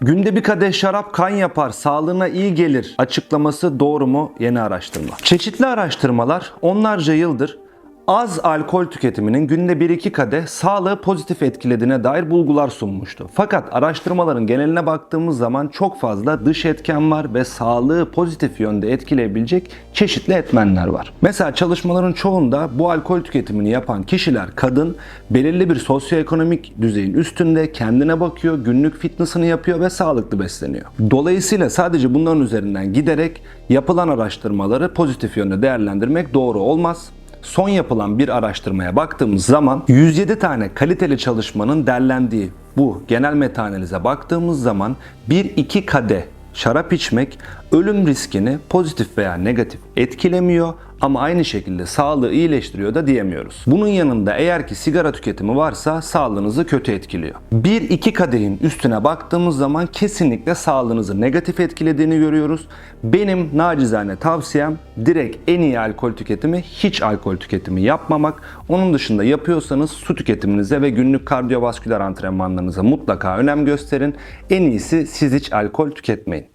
Günde bir kadeh şarap kan yapar, sağlığına iyi gelir açıklaması doğru mu? Yeni araştırma. Çeşitli araştırmalar onlarca yıldır az alkol tüketiminin günde 1-2 kadeh sağlığı pozitif etkilediğine dair bulgular sunmuştu. Fakat araştırmaların geneline baktığımız zaman çok fazla dış etken var ve sağlığı pozitif yönde etkileyebilecek çeşitli etmenler var. Mesela çalışmaların çoğunda bu alkol tüketimini yapan kişiler kadın belirli bir sosyoekonomik düzeyin üstünde kendine bakıyor, günlük fitness'ını yapıyor ve sağlıklı besleniyor. Dolayısıyla sadece bunların üzerinden giderek yapılan araştırmaları pozitif yönde değerlendirmek doğru olmaz. Son yapılan bir araştırmaya baktığımız zaman 107 tane kaliteli çalışmanın derlendiği bu genel metaanalize baktığımız zaman 1-2 kadeh şarap içmek ölüm riskini pozitif veya negatif etkilemiyor ama aynı şekilde sağlığı iyileştiriyor da diyemiyoruz. Bunun yanında eğer ki sigara tüketimi varsa sağlığınızı kötü etkiliyor. 1-2 kadehin üstüne baktığımız zaman kesinlikle sağlığınızı negatif etkilediğini görüyoruz. Benim nacizane tavsiyem direkt en iyi alkol tüketimi hiç alkol tüketimi yapmamak. Onun dışında yapıyorsanız su tüketiminize ve günlük kardiyovasküler antrenmanlarınıza mutlaka önem gösterin. En iyisi siz hiç alkol tüketmeyin.